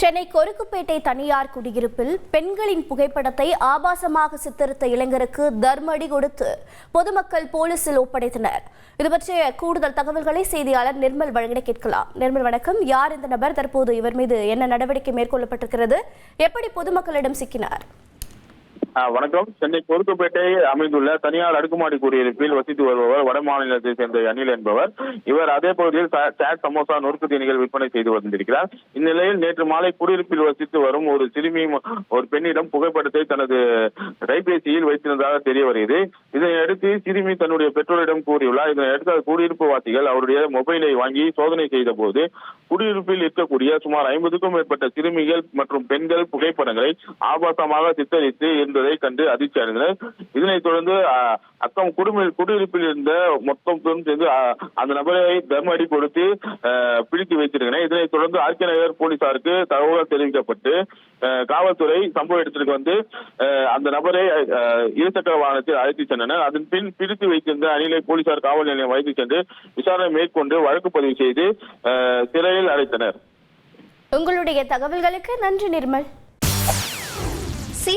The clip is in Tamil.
சென்னை கொருக்குப்பேட்டை தனியார் குடியிருப்பில் பெண்களின் புகைப்படத்தை ஆபாசமாக சித்தரித்த இளைஞருக்கு தர்மடி கொடுத்து பொதுமக்கள் போலீசில் ஒப்படைத்தனர். இது பற்றிய கூடுதல் தகவல்களை செய்தியாளர் நிர்மல் வழங்கிட கேட்கலாம். நிர்மல் வணக்கம். யார் இந்த நபர்? தற்போது இவர் மீது என்ன நடவடிக்கை மேற்கொள்ளப்பட்டிருக்கிறது? எப்படி பொதுமக்களிடம் சிக்கினார்? வணக்கம். சென்னை கொருக்குப்பேட்டை அமைந்துள்ள தனியார் அடுக்குமாடி குடியிருப்பில் வசித்து வருபவர் வட மாநிலத்தை சேர்ந்த அனில் என்பவர். இவர் அதே பகுதியில் சாட் சமோசா நொறுக்கு தீனிகள் விற்பனை செய்து வந்திருக்கிறார். இந்நிலையில் நேற்று மாலை குடியிருப்பில் வசித்து வரும் ஒரு சிறுமி ஒரு பெண்ணிடம் புகைப்படத்தை தனது கைபேசியில் வைத்திருந்ததாக தெரிய வருகிறது. இதனையடுத்து சிறுமி தன்னுடைய பெற்றோரிடம் கூறியுள்ளார். இதனையடுத்து குடியிருப்பு வாசிகள் அவருடைய மொபைலை வாங்கி சோதனை செய்த போது குடியிருப்பில் இருக்கக்கூடிய சுமார் ஐம்பதுக்கும் மேற்பட்ட சிறுமிகள் மற்றும் பெண்கள் புகைப்படங்களை ஆபாசமாக சித்தரித்து இருப்பதை கண்டு அதிர்ச்சி அடைந்தனர். இதனைத் தொடர்ந்து அக்கம் குடும்ப குடியிருப்பில் இருந்த மொத்தம் சேர்ந்து அந்த நபரை தர்ம அடி கொடுத்து பிடித்து வைத்திருந்தனர். இதனைத் தொடர்ந்து ஆர்கே நகர் போலீசாருக்கு தகவல் தெரிவிக்கப்பட்டு காவல்துறை சம்பவ இடத்திற்கு வந்து அந்த நபரை இருசக்கர வாகனத்தில் அழைத்து சென்றனர். அதன் பின் பிடித்து வைத்திருந்த அணிலை போலீசார் காவல் நிலையம் வைத்து சென்று விசாரணை மேற்கொண்டு வழக்கு பதிவு செய்து சிறையில் அடைத்தனர். உங்களுடைய தகவல்களுக்கு நன்றி நிர்மல்.